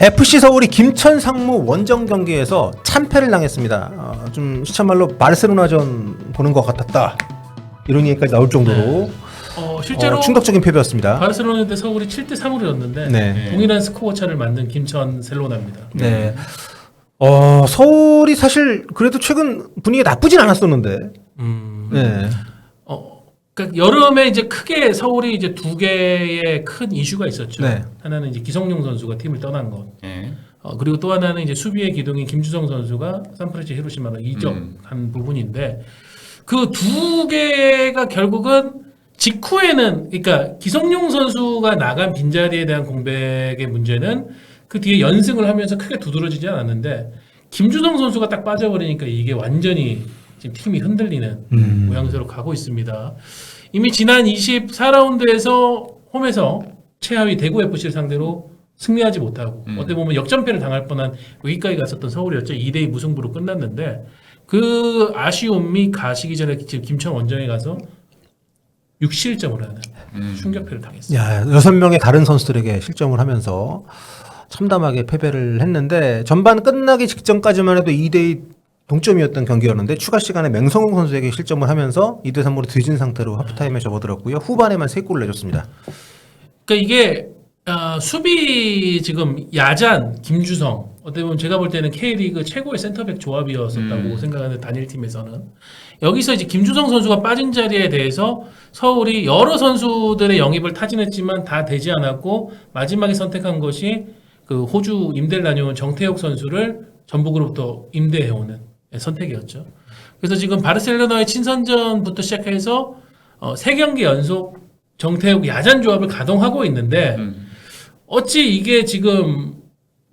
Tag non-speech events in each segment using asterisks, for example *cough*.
FC 서울이 김천 상무 원정 경기에서 참패를 당했습니다. 어, 좀 시참말로 바르셀로나전 보는 것 같았다. 이런 얘기까지 나올 정도로 어, 실제로 어, 충격적인 패배였습니다. 바르셀로나 대 서울이 7대 3으로 졌는데 네. 동일한 스코어 차를 만든 김천 셀로나입니다. 네. 어, 서울이 사실 그래도 최근 분위기가 나쁘진 않았었는데. 음. 네. 어, 그러니까 여름에 이제 크게 서울이 이제 두 개의 큰 이슈가 있었죠. 네. 하나는 이제 기성용 선수가 팀을 떠난 것. 예. 어, 그리고 또 하나는 이제 수비의 기둥인 김주성 선수가 산프레체 히로시마로 이적한 부분인데 그 두 개가 결국은 직후에는 그러니까 기성용 선수가 나간 빈자리에 대한 공백의 문제는 그 뒤에 연승을 하면서 크게 두드러지지 않았는데 김주성 선수가 딱 빠져버리니까 이게 완전히 지금 팀이 흔들리는 음. 모양새로 가고 있습니다. 이미 지난 24라운드에서 홈에서 최하위 대구 FC를 상대로 승리하지 못하고 음. 어떻게 보면 역전패를 당할 뻔한 여기까지 갔었던 서울이었죠. 2대2 무승부로 끝났는데 그 아쉬움이 가시기 전에 지금 김천 원정에 가서 6실점을 하는 음. 충격패를 당했어요. 야, 여섯 명의 다른 선수들에게 실점을 하면서 참담하게 패배를 했는데 전반 끝나기 직전까지만 해도 2대2 동점이었던 경기였는데 추가 시간에 맹성훈 선수에게 실점을 하면서 2대 3으로 뒤진 상태로 하프타임에 접어들었고요. 후반에만 3골을 내줬습니다. 그러니까 이게 아, 수비 지금 야잔 김주성 어떻게 보면 제가 볼 때는 K리그 최고의 센터백 조합이었었다고 음. 생각하는 단일 팀에서는 여기서 이제 김주성 선수가 빠진 자리에 대해서 서울이 여러 선수들의 영입을 타진했지만 다 되지 않았고 마지막에 선택한 것이 그 호주 임대를 다녀온 정태욱 선수를 전북으로부터 임대해오는 선택이었죠. 그래서 지금 바르셀로나의 친선전부터 시작해서 어, 세 경기 연속 정태욱 야잔 조합을 가동하고 있는데 음. 어찌 이게 지금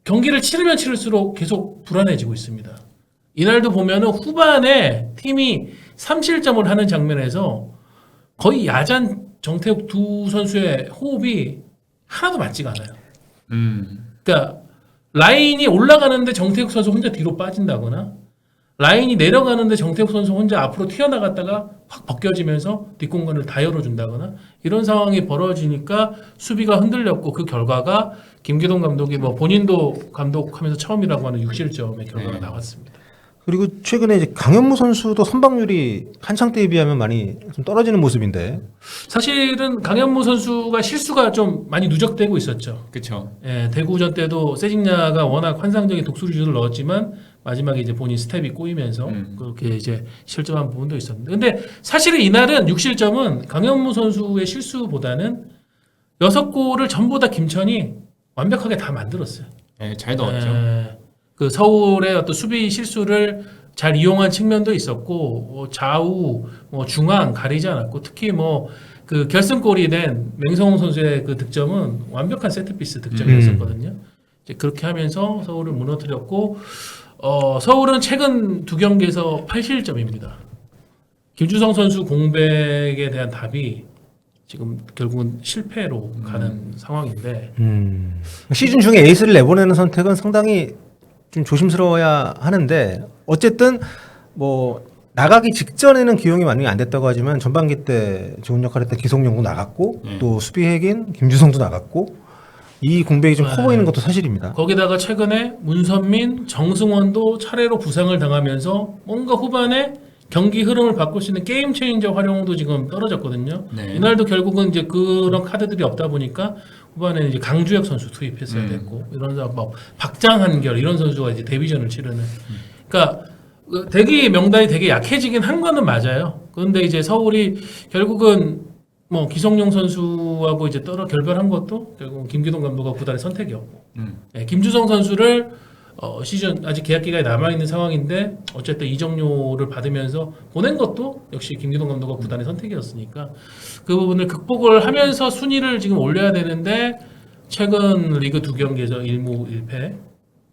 경기를 치르면 치를수록 계속 불안해지고 있습니다. 이날도 보면은 후반에 팀이 3실점을 하는 장면에서 거의 야잔 정태욱 두 선수의 호흡이 하나도 맞지가 않아요. 음. 그러니까 라인이 올라가는데 정태욱 선수 혼자 뒤로 빠진다거나 라인이 내려가는데 정태욱 선수 혼자 앞으로 튀어나갔다가 확 벗겨지면서 뒷공간을 다 열어준다거나 이런 상황이 벌어지니까 수비가 흔들렸고 그 결과가 김기동 감독이 뭐 본인도 감독하면서 처음이라고 하는 6실점의 결과가 네. 나왔습니다. 그리고 최근에 이제 강현무 선수도 선방률이 한창 때에 비하면 많이 좀 떨어지는 모습인데 사실은 강현무 선수가 실수가 좀 많이 누적되고 있었죠. 그쵸. 예, 대구전 때도 세징야가 워낙 환상적인 독수리슛을 넣었지만 마지막에 이제 본인 스텝이 꼬이면서 음. 그렇게 이제 실점한 부분도 있었는데 근데 사실은 이날은 6실점은 강현무 선수의 실수보다는 여섯 골을 전부 다 김천이 완벽하게 다 만들었어요. 예, 잘 넣었죠. 예, 그 서울의 어떤 수비 실수를 잘 이용한 측면도 있었고 뭐 좌우 뭐 중앙 가리지 않았고 특히 뭐 그 결승골이 된 맹성훈 선수의 그 득점은 완벽한 세트피스 득점이었었거든요. 이제 그렇게 하면서 서울을 무너뜨렸고 어, 서울은 최근 두 경기에서 8실점입니다. 김주성 선수 공백에 대한 답이 지금 결국은 실패로 가는 상황인데 음, 시즌 중에 에이스를 내보내는 선택은 상당히 좀 조심스러워야 하는데 어쨌든 뭐 나가기 직전에는 기용이 많이 안 됐다고 하지만 전반기 때 좋은 역할을 했던 기성용도 나갔고 네. 또 수비 핵인 김주성도 나갔고 이 공백이 좀커 네. 보이는 것도 사실입니다. 거기다가 최근에 문선민, 정승원도 차례로 부상을 당하면서 뭔가 후반에 경기 흐름을 바꿀 수 있는 게임 체인저 활용도 지금 떨어졌거든요. 네. 이날도 결국은 이제 그런 카드들이 없다 보니까 후반에 이제 강주혁 선수 투입했어야 음. 됐고 이런 뭐 박장한결 이런 선수가 이제 데뷔전을 치르는. 그러니까 그 대기 명단이 되게 약해지긴 한 거는 맞아요. 그런데 이제 서울이 결국은 뭐 기성용 선수하고 이제 떨어 결별한 것도 결국 김기동 감독과 구단의 선택이었고 음. 네, 김주성 선수를 어, 시즌 아직 계약 기간이 남아 있는 상황인데 어쨌든 이적료를 받으면서 보낸 것도 역시 김기동 감독과 구단의 선택이었으니까 그 부분을 극복을 하면서 순위를 지금 올려야 되는데 최근 리그 두 경기에서 1무 1패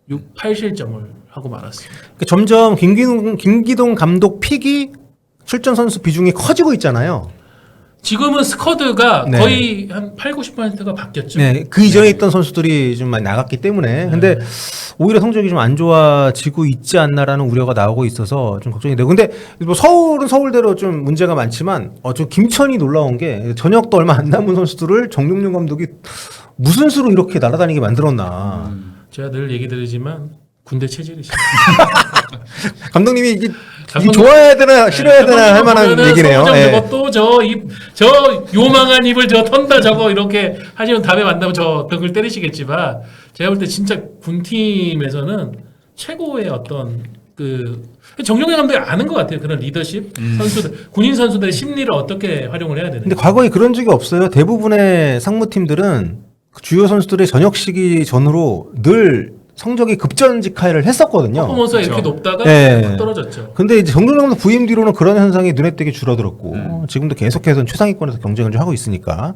6, 8실점을 하고 말았습니다. 그러니까 점점 김기동, 김기동 감독 픽이 출전 선수 비중이 커지고 있잖아요. 지금은 스쿼드가 네. 거의 한 8, 90%가 바뀌었죠. 네, 그 이전에 있던 선수들이 좀 많이 나갔기 때문에 근데 오히려 성적이 좀 안 좋아지고 있지 않나라는 우려가 나오고 있어서 좀 걱정이 돼요. 근데 뭐 서울은 서울대로 좀 문제가 많지만 어, 좀 김천이 놀라운 게 전역도 얼마 안 남은 선수들을 정용용 감독이 무슨 수로 이렇게 날아다니게 만들었나. 음. 제가 늘 얘기 드리지만 군대 체질이시죠. *laughs* 감독님이 이게, 감독님- 좋아해야 되나 싫어해야 되나 할 만한 얘기네요. 예. 또저입저 요망한 입을 저 턴다 저거 이렇게 하시면 다음에 만나면 저 등을 때리시겠지만 제가 볼 때 진짜 군 팀에서는 최고의 어떤 그 정용현 감독이 아는 것 같아요. 그런 리더십 선수들 군인 선수들의 심리를 어떻게 활용을 해야 되는지. 근데 과거에 그런 적이 없어요. 대부분의 상무팀들은 그 주요 선수들의 전역 시기 전후로 늘 성적이 급전직하를 했었거든요. 퍼포먼스가 이렇게 그렇죠. 높다가 네. 확 떨어졌죠. 근데 이제 정동영 감독 부임 뒤로는 그런 현상이 눈에 띄게 줄어들었고 지금도 계속해서 최상위권에서 경쟁을 좀 하고 있으니까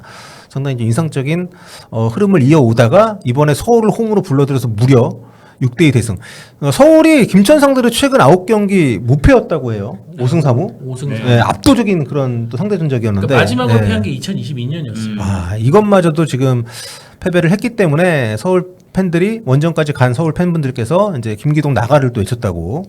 상당히 이제 인상적인 어, 흐름을 이어오다가 이번에 서울을 홈으로 불러들여서 무려 6대2 대승. 어, 서울이 김천 상대로 최근 9경기 무패였다고 해요. 5승 3무. 5승 네. 네, 압도적인 그런 또 상대 전적이었는데 그러니까 마지막으로 네. 패한 게 2022년이었어요. 음. 아, 이것마저도 지금 패배를 했기 때문에 서울 팬들이 원정까지 간 서울 팬분들께서 이제 김기동 나가를 또 외쳤다고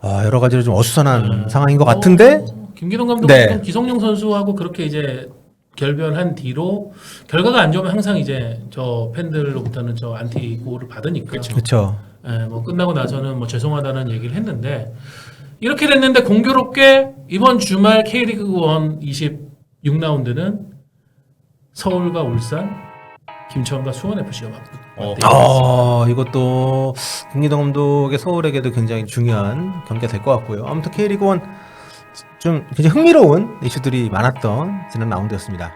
아, 여러 가지로 좀 어수선한 상황인 것 같은데 어, 김기동 감독은 네. 기성용 선수하고 그렇게 이제 결별한 뒤로 결과가 안 좋으면 항상 이제 저 팬들로부터는 저 안티 고를 받으니까 그렇죠. 예, 뭐 끝나고 나서는 뭐 죄송하다는 얘기를 했는데 이렇게 됐는데 공교롭게 이번 주말 K리그 1 26라운드는 서울과 울산, 김천과 수원 FC가 어. 맞대요. 아, 이것도 김기동 감독의 서울에게도 굉장히 중요한 경기가 될 것 같고요. 아무튼 K리그 1좀 굉장히 흥미로운 이슈들이 많았던 지난 라운드였습니다.